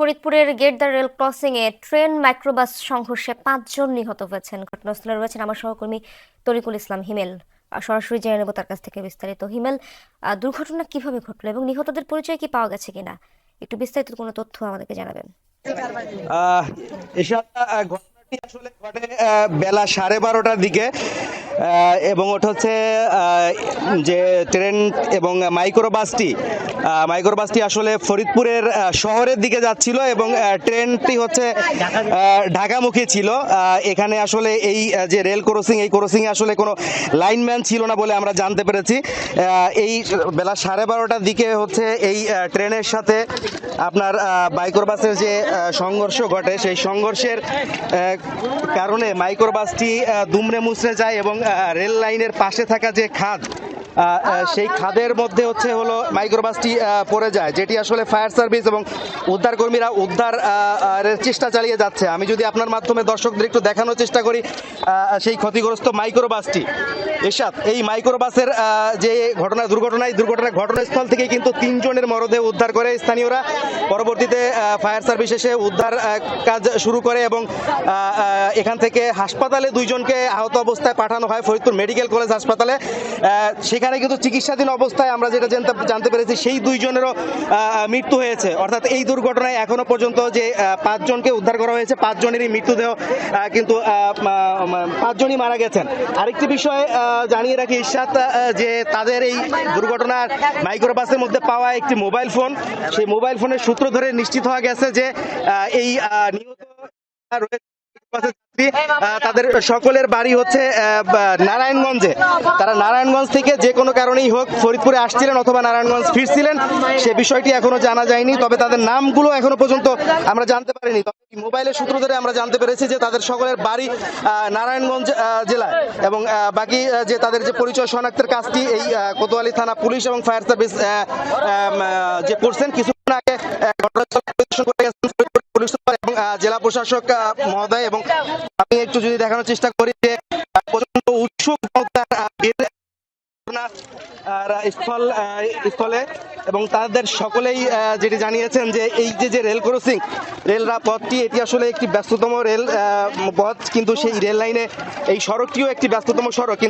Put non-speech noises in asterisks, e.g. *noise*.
ফরিদপুরের gate the rail crossing এ train, microbus সংঘর্ষে পাঁচজন নিহত হয়েছেন। ঘটনাস্থলে রয়েছেন আমার সহকর্মী তরিকুল ইসলাম হিমেল। সরাসরি জেনে নেব তার কাছ থেকে বিস্তারিত। হিমেল দুর্ঘটনা কীভাবে ঘটলো এবং নিহতদের পরিচয় কি পাওয়া গেছে কিনা? একটু বিস্তারিত কোনো তথ্য আমাদেরকে জানাবেন। ঘটনাটি আসলে ঘটে বেলা সাড়ে বারোটার দিকে। এবং ওটা হচ্ছে যে ট্রেন এবং মাইক্রোবাসটি আহ, মাইক্রোবাসটি আসলে ফরিদপুরের শহরের দিকে যাচ্ছিল এবং ট্রেনটি হচ্ছে ঢাকামুখী ছিল। এখানে আসলে এই যে রেল ক্রসিং এই ক্রসিং আসলে কোনো লাইনম্যান ছিল না বলে আমরা জানতে পেরেছি। এই বেলা সাড়ে বারোটার দিকে হচ্ছে এই ট্রেনের সাথে আপনার মাইক্রোবাসের যে সংঘর্ষ ঘটে সেই সংঘর্ষের কারণে মাইক্রোবাসটি আহ, দুমড়ে মুচড়ে যায় এবং *laughs* রেল লাইনের পাশে থাকা যে খাদ আহ, সেই খাদের মধ্যে হচ্ছে হলো মাইক্রোবাসটি পড়ে যায় যেটি আসলে ফায়ার সার্ভিস এবং উদ্ধার কর্মীরা উদ্ধার চেষ্টা চালিয়ে যাচ্ছে। আমি যদি আপনার মাধ্যমে দর্শকদের একটু দেখানোর চেষ্টা করি সেই ক্ষতিগ্রস্ত মাইক্রোবাসটি। এরশাদ এই মাইক্রোবাসের যে ঘটনা দুর্ঘটনায় দুর্ঘটনা ঘটনাস্থল থেকে কিন্তু তিনজনের মরদেহ উদ্ধার করে স্থানীয়রা। পরবর্তীতে ফায়ার সার্ভিস এসে উদ্ধার কাজ শুরু করে এবং এখান থেকে হাসপাতালে দুইজনকে আহত অবস্থায় পাঠানো হয়। ফরিদপুর মেডিকেল কলেজ হাসপাতালে। সেখানে কিন্তু চিকিৎসাধীন অবস্থায় আমরা যেটা জানতে পেরেছি, সেই দুইজনেরও মৃত্যু হয়েছে। অর্থাৎ এই দুর্ঘটনায় এখনও পর্যন্ত যে পাঁচজনকে উদ্ধার করা হয়েছে, পাঁচজনেরই মৃত্যুদেহ কিন্তু পাঁচজনই মারা গেছেন। আরেকটি বিষয় জানিয়ে রাখি ইশাত যে তাদের এই দুর্ঘটনার মাইক্রোবাসের মধ্যে পাওয়া একটি মোবাইল ফোন। সেই মোবাইল ফোনের সূত্র ধরে নিশ্চিত হওয়া গেছে যে এই নিহত রয়েছে তাদের সকলের বাড়ি হচ্ছে নারায়ণগঞ্জে। তারা নারায়ণগঞ্জ থেকে যে কোনো কারণেই হোক ফরিদপুরে আসছিলেন অথবা নারায়ণগঞ্জ ফিরছিলেন সে বিষয়টি এখনও জানা যায়নি। তবে তাদের নামগুলো এখনও পর্যন্ত আমরা জানতে পারিনি। তবে মোবাইলের সূত্র ধরে আমরা জানতে পেরেছি যে তাদের সকলের বাড়ি আহ, নারায়ণগঞ্জ আহ, জেলায়। এবং বাকি যে তাদের যে পরিচয় শনাক্তের কাজটি এই কোতোয়ালি থানা পুলিশ এবং ফায়ার সার্ভিস যে করছেন কিছুক্ষণ আগে ঘটনাস্থল পরিদর্শন করে জেলা প্রশাসক মহোদয় এবং আমি একটু যদি দেখানোর চেষ্টা করি যে প্রচণ্ড উৎসুক স্থল স্থলে এবং তাদের সকলেই যেটি জানিয়েছেন যে এই যে যে রেল ক্রসিং, রেলরা পথটি, এটি আসলে একটি ব্যস্ততম রেল পথ, কিন্তু সেই রেল লাইনে এই সড়কটিও একটি ব্যস্ততম সড়ক